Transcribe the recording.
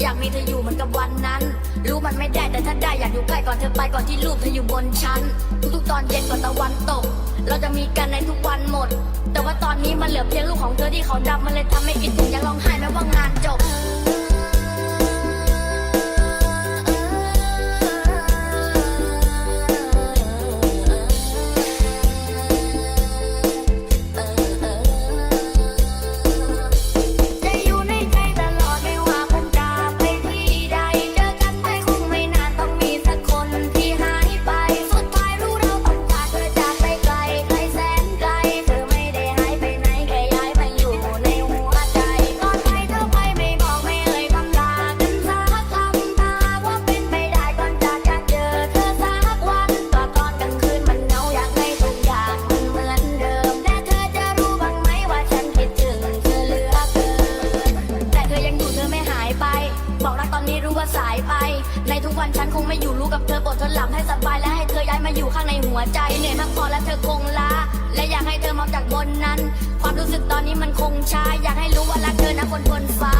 อยากมีเธออยู่เหมือนกับวันนั้น รู้มันไม่ได้แต่ถ้าได้อยากอยู่ใกล้ก่อนเธอไปก่อนที่รูปเธออยู่บนชั้น ทุกๆตอนเย็นก่อนตะวันตก เราจะมีกันในทุกวันหมด แต่ว่าตอนนี้มันเหลือเพียงลูกของเธอที่เขาดำมันเลยทำให้อิดถึยังร้องไห้แม้ว่า กวันฉันคงไม่อยู่รู้กับเธอโปรดเธอหลับให้สบายและให้เธอย้ายมาอยู่ข้างในหัวใจเหนื่อยมากพอแล้วเธอคงล้าและอยากให้เธอมองจากบนนั้น ความรู้สึกตอนนี้มันคงช้าอยากให้รู้ว่ารักเธอนะคนบนฟ้า